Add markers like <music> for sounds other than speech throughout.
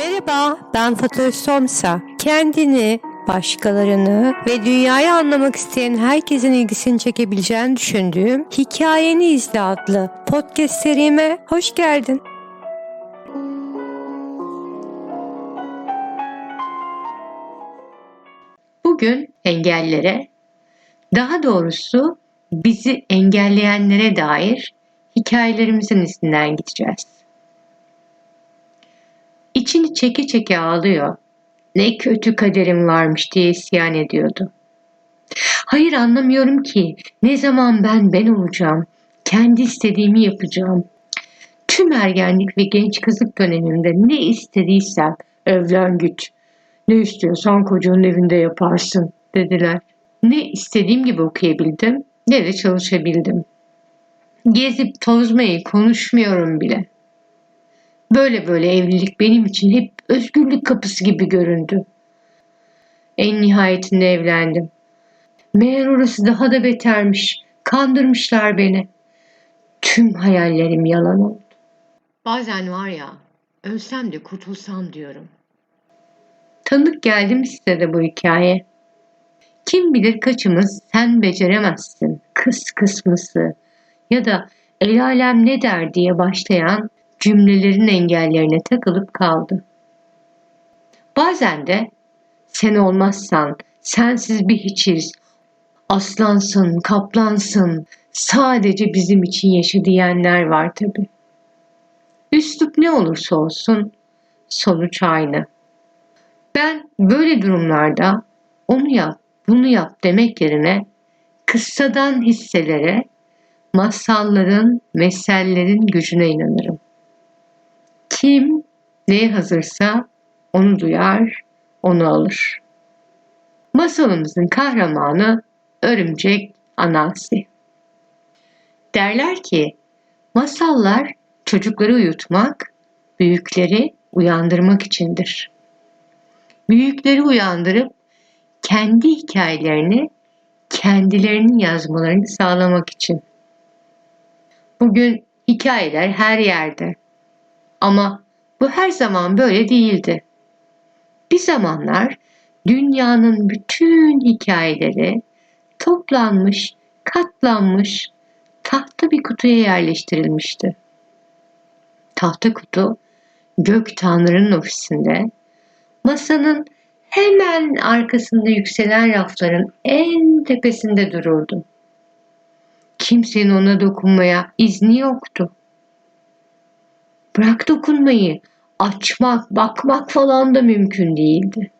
Merhaba, ben Fatoş Somsa. Kendini, başkalarını ve dünyayı anlamak isteyen herkesin ilgisini çekebileceğini düşündüğüm Hikayeni İzle adlı podcast serime hoş geldin. Bugün engellere, daha doğrusu bizi engelleyenlere dair hikayelerimizin izinden gideceğiz. İçini çeke çeke ağlıyor. Ne kötü kaderim varmış diye isyan ediyordu. Hayır anlamıyorum ki ne zaman ben ben olacağım, kendi istediğimi yapacağım. Tüm ergenlik ve genç kızlık dönemimde ne istediysem evlen git, ne istiyorsan kocanın evinde yaparsın dediler. Ne istediğim gibi okuyabildim ne de çalışabildim. Gezip tozmayı konuşmuyorum bile. Böyle böyle evlilik benim için hep özgürlük kapısı gibi göründü. En nihayetinde evlendim. Meğer orası daha da betermiş. Kandırmışlar beni. Tüm hayallerim yalan oldu. Bazen var ya, ölsem de kurtulsam diyorum. Tanıdık geldi mi size de bu hikaye? Kim bilir kaçımız sen beceremezsin, kıs kısmısı ya da el alem ne der diye başlayan cümlelerin engellerine takılıp kaldı. Bazen de sen olmazsan sensiz bir hiçiz, aslansın, kaplansın, sadece bizim için yaşa diyenler var tabi. Üslup ne olursa olsun sonuç aynı. Ben böyle durumlarda onu yap, bunu yap demek yerine kıssadan hisselere, masalların, mesellerin gücüne inanırım. Kim neye hazırsa onu duyar, onu alır. Masalımızın kahramanı örümcek Anansi. Derler ki masallar çocukları uyutmak, büyükleri uyandırmak içindir. Büyükleri uyandırıp kendi hikayelerini kendilerinin yazmalarını sağlamak için. Bugün hikayeler her yerde. Ama bu her zaman böyle değildi. Bir zamanlar dünyanın bütün hikayeleri toplanmış, katlanmış, tahta bir kutuya yerleştirilmişti. Tahta kutu gök tanrının ofisinde, masanın hemen arkasında yükselen rafların en tepesinde dururdu. Kimsenin ona dokunmaya izni yoktu. Bırak dokunmayı, açmak, bakmak falan da mümkün değildi.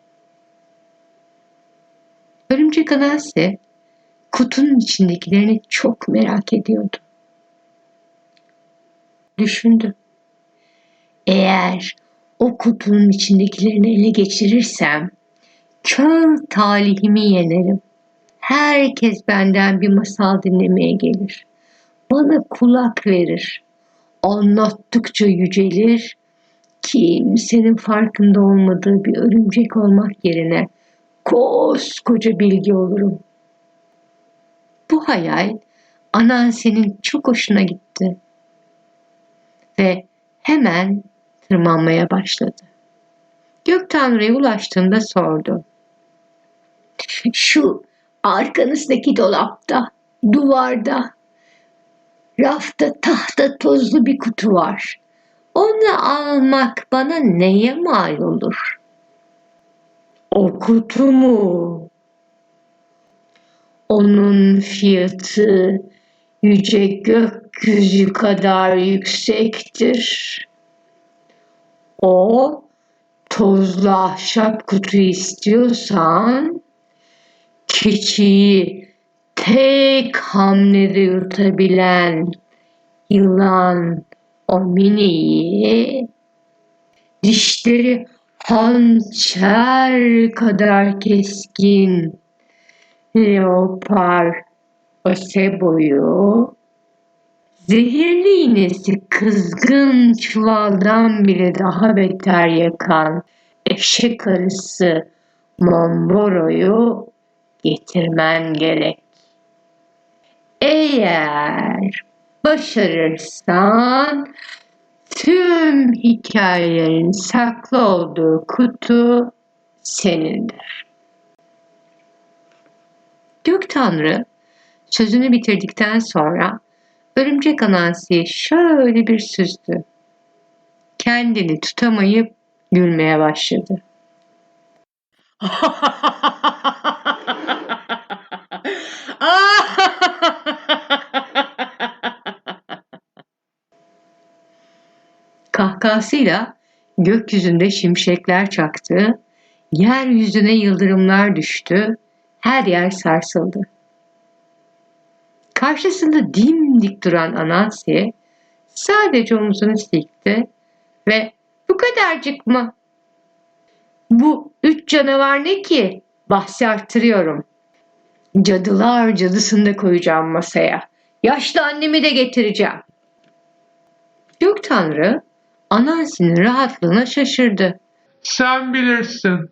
Örümcek Anansi kutunun içindekilerini çok merak ediyordu. Düşündü. Eğer o kutunun içindekilerini ele geçirirsem kör talihimi yenerim. Herkes benden bir masal dinlemeye gelir. Bana kulak verir. Anlattıkça yücelir. Kimsenin farkında olmadığı bir örümcek olmak yerine koskoca bilgi olurum. Bu hayal Anansi'nin çok hoşuna gitti. Ve hemen tırmanmaya başladı. Gök Tanrı'ya ulaştığında sordu. Şu arkanızdaki dolapta, duvarda, rafta tahta tozlu bir kutu var. Onu almak bana neye mal olur? O kutu mu? Onun fiyatı yüce gökyüzü kadar yüksektir. O tozlu ahşap kutu istiyorsan keçiyi tek hamlede yutabilen yılan o miniyi dişleri hançer kadar keskin leopar oseboyu zehirli iğnesi kızgın çuvaldan bile daha beter yakan eşek arısı Momboro'yu getirmen gerek. Eğer başarırsan Tüm hikayelerin saklı olduğu kutu senindir. Gök Tanrı sözünü bitirdikten sonra örümcek Anansi'yi şöyle bir süzdü. Kendini tutamayıp gülmeye başladı. <laughs> <laughs> Kahkahasıyla gökyüzünde şimşekler çaktı, yeryüzüne yıldırımlar düştü, her yer sarsıldı. Karşısında dimdik duran Anansi sadece omzunu silkti ve bu kadarcık mı? Bu üç canavar ne ki? Bahsi arttırıyorum. Cadılar cadısını da koyacağım masaya. Yaşlı annemi de getireceğim. Gök Tanrı Anansi'nin rahatlığına şaşırdı. Sen bilirsin.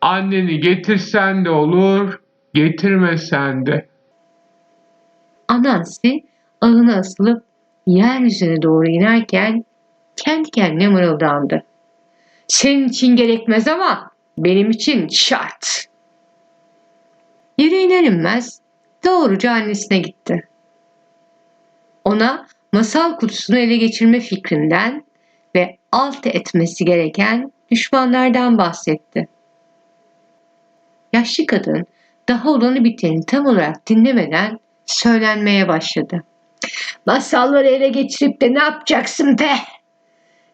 Anneni getirsen de olur, getirmesen de. Anansi ağına asılıp yeryüzüne doğru inerken kendi kendine mırıldandı. Senin için gerekmez ama benim için şart. Yere iner inmez doğruca annesine gitti. Ona masal kutusunu ele geçirme fikrinden ve alt etmesi gereken düşmanlardan bahsetti. Yaşlı kadın daha olanı biteni tam olarak dinlemeden söylenmeye başladı. Masalları ele geçirip de ne yapacaksın be?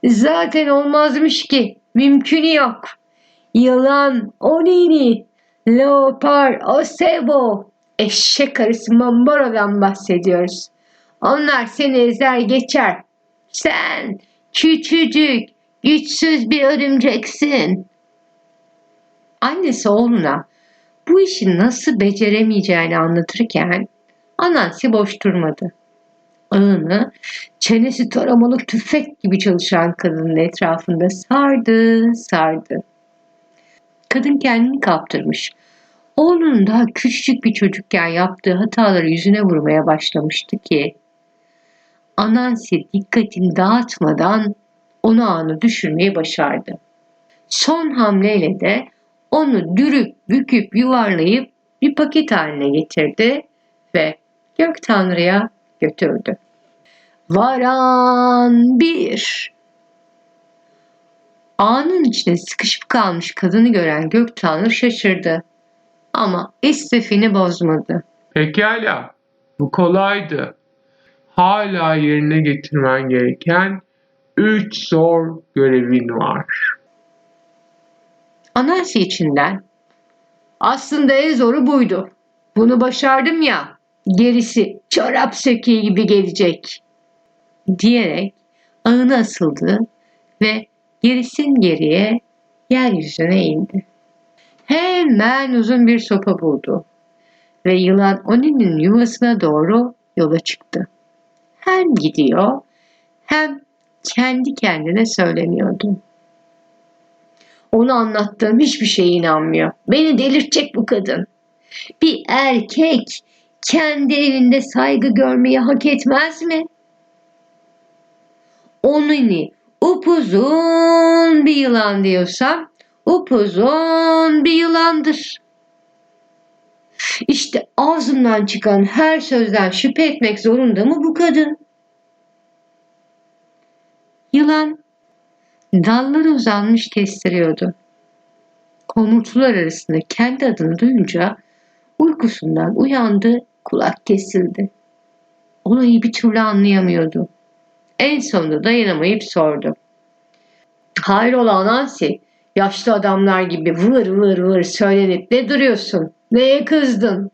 Zaten olmazmış ki. Mümkünü yok. Yılan, onini, leopar, osebo, eşek arısı mambaro'dan bahsediyoruz. Onlar seni ezer geçer. Sen küçücük, güçsüz bir örümceksin. Annesi oğluna bu işi nasıl beceremeyeceğini anlatırken Anansi boş durmadı. Ağını çenesi taramalık tüfek gibi çalışan kadının etrafında sardı sardı. Kadın kendini kaptırmış. Oğlunun daha küçücük bir çocukken yaptığı hataları yüzüne vurmaya başlamıştı ki Anansi dikkatini dağıtmadan onu anı düşürmeyi başardı. Son hamleyle de onu dürüp büküp yuvarlayıp bir paket haline getirdi ve Gök Tanrı'ya götürdü. Varan bir. Ağının içine sıkışıp kalmış kadını gören Gök Tanrı şaşırdı. Ama istifini bozmadı. Pekala, bu kolaydı. Hala yerine getirmen gereken üç zor görevin var. Anansi içinden aslında en zoru buydu. Bunu başardım ya gerisi çorap sökeği gibi gelecek diyerek ağına asıldı ve gerisin geriye yeryüzüne indi. Hemen uzun bir sopa buldu ve yılan Oni'nin yuvasına doğru yola çıktı. Hem gidiyor hem kendi kendine söyleniyordu. Onu anlattığım hiçbir şeye inanmıyor. Beni delirtecek bu kadın. Bir erkek kendi evinde saygı görmeyi hak etmez mi? Onini upuzun bir yılan diyorsam upuzun bir yılandır. İşte ağzından çıkan her sözden şüphe etmek zorunda mı bu kadın? Yılan dalları uzanmış kestiriyordu. Komurtular arasında kendi adını duyunca uykusundan uyandı, kulak kesildi. Olayı bir türlü anlayamıyordu. En sonunda dayanamayıp sordu. Hayrola Nancy, yaşlı adamlar gibi vır vır vır söylenip ne duruyorsun? Neye kızdın?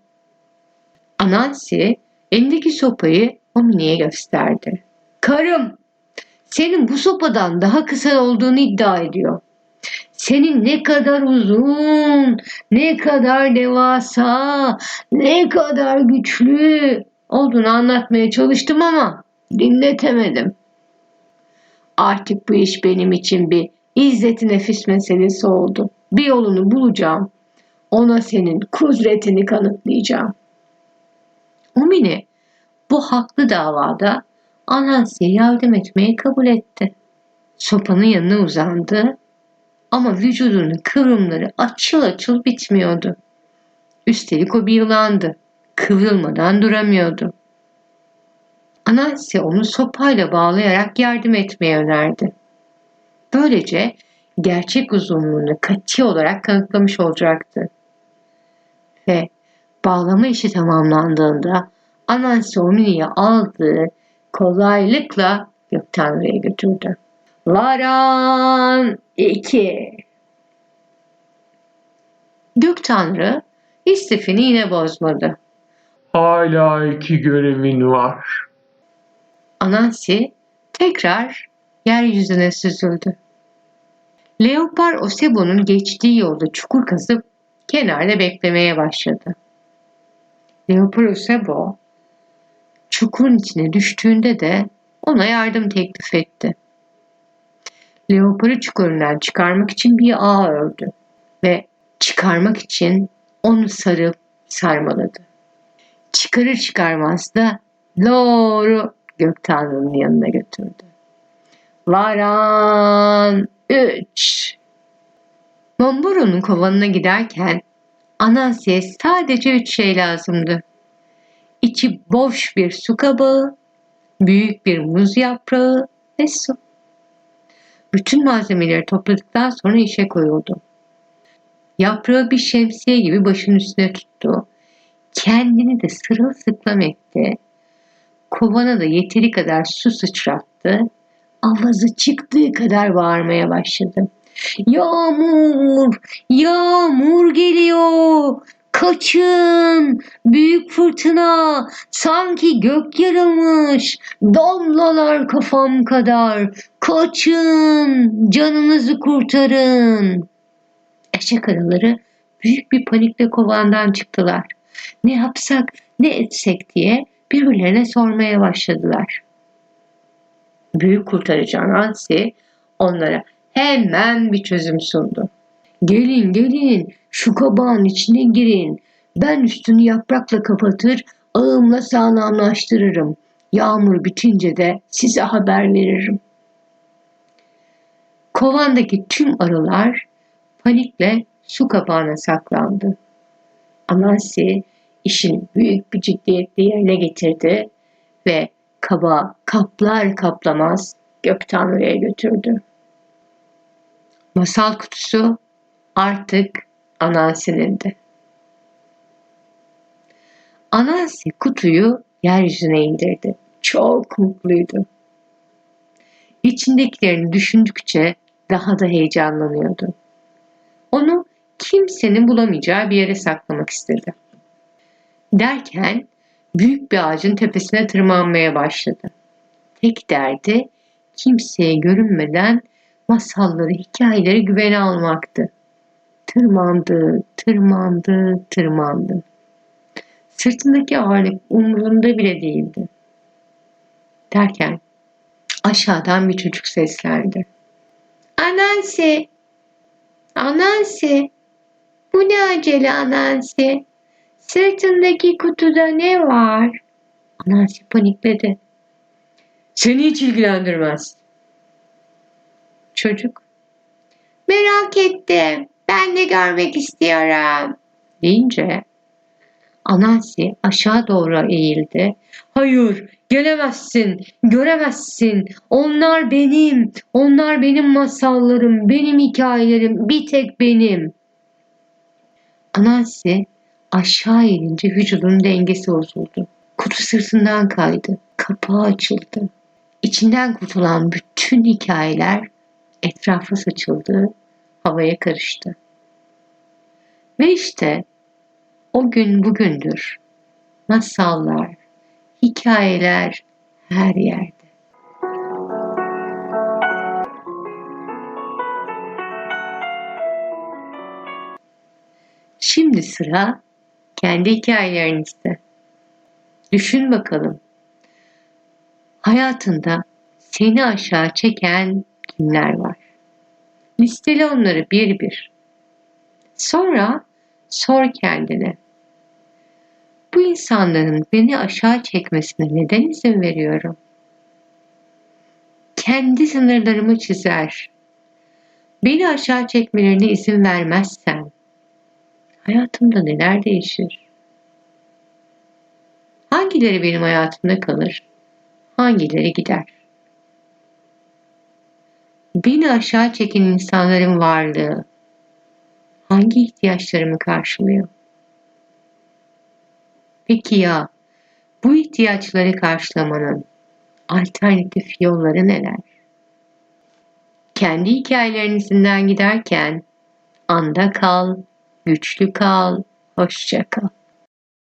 Anansi elindeki sopayı Omni'ye gösterdi. Karım, senin bu sopadan daha kısa olduğunu iddia ediyor. Senin ne kadar uzun, ne kadar devasa, ne kadar güçlü olduğunu anlatmaya çalıştım ama dinletemedim. Artık bu iş benim için bir izzeti nefis meselesi oldu. Bir yolunu bulacağım. Ona senin kudretini kanıtlayacağım. Umine bu haklı davada Anansi'ye yardım etmeyi kabul etti. Sopanın yanına uzandı ama vücudunun kıvrımları açıl açıl bitmiyordu. Üstelik o bir yılandı. Kıvrılmadan duramıyordu. Anansi onu sopayla bağlayarak yardım etmeye önerdi. Böylece gerçek uzunluğunu kati olarak kanıtlamış olacaktı. Ve bağlama işi tamamlandığında Anansi Omni'yi aldı, kolaylıkla Gök Tanrı'ya götürdü. Varan 2 Gök Tanrı istifini yine bozmadı. Hala iki görevin var. Anansi tekrar yeryüzüne süzüldü. Leopar Osebo'nun geçtiği yolda çukur kazıp kenarda beklemeye başladı. Leopar Osebo çukurun içine düştüğünde de ona yardım teklif etti. Leopar'ı çukurundan çıkarmak için bir ağ ördü ve çıkarmak için onu sarıp sarmaladı. Çıkarır çıkarmaz da doğru Gök Tanrı'nın yanına götürdü. Varan 3 Momburo'nun kovanına giderken Anansi'ye sadece üç şey lazımdı. İçi boş bir su kabağı, büyük bir muz yaprağı ve su. Bütün malzemeleri topladıktan sonra işe koyuldu. Yaprağı bir şemsiye gibi başının üstüne tuttu. Kendini de sırılsıklam etti. Kovana da yeteri kadar su sıçrattı. Avazı çıktığı kadar bağırmaya başladı. Yağmur! Yağmur geliyor! Kaçın! Büyük fırtına! Sanki gök yarılmış! Damlalar kafam kadar! Kaçın! Canınızı kurtarın! Eşek araları büyük bir panikle kovandan çıktılar. Ne yapsak, ne etsek diye birbirlerine sormaya başladılar. Büyük kurtarıcı Anansi onlara hemen bir çözüm sundu. Gelin gelin şu kabağın içine girin. Ben üstünü yaprakla kapatır, ağımla sağlamlaştırırım. Yağmur bitince de size haber veririm. Kovandaki tüm arılar panikle su kapağına saklandı. Anansi işin büyük bir ciddiyetle yerine getirdi ve kaba kaplar kaplamaz gök tanrıya götürdü. Masal kutusu artık Anansi'nindi. Anansi kutuyu yeryüzüne indirdi. Çok mutluydu. İçindekilerini düşündükçe daha da heyecanlanıyordu. Onu kimsenin bulamayacağı bir yere saklamak istedi. Derken büyük bir ağacın tepesine tırmanmaya başladı. Tek derdi kimseye görünmeden masalları, hikayeleri güvene almaktı. Tırmandı, tırmandı, tırmandı. Sırtındaki ağırlık umurunda bile değildi. Derken aşağıdan bir çocuk seslendi. Anansi, Anansi, bu ne acele Anansi? Sırtındaki kutuda ne var? Anansi panikledi. Seni hiç ilgilendirmez. Çocuk. Merak ettim. Ben de görmek istiyorum. Deyince Anansi aşağı doğru eğildi. Hayır, gelemezsin, göremezsin. Onlar benim, onlar benim masallarım, benim hikayelerim, bir tek benim. Anansi aşağı inince vücudunun dengesi bozuldu. Kutu sırtından kaydı. Kapağı açıldı. İçinden kurtulan bütün hikayeler etrafa saçıldı, havaya karıştı. Ve işte o gün bugündür. Masallar, hikayeler her yerde. Şimdi sıra kendi hikayelerinizde. Düşün bakalım. Hayatında seni aşağı çeken kimler var? Listele onları bir bir. Sonra sor kendine. Bu insanların beni aşağı çekmesine neden izin veriyorum? kendi sınırlarımı çizer. Beni aşağı çekmelerine izin vermezsem hayatımda neler değişir? Hangileri benim hayatımda kalır? Hangileri gider? Beni aşağı çeken insanların varlığı hangi ihtiyaçlarımı karşılıyor? Peki ya bu ihtiyaçları karşılamanın alternatif yolları neler? Kendi hikayelerinizden giderken anda kal, güçlü kal, hoşça kal.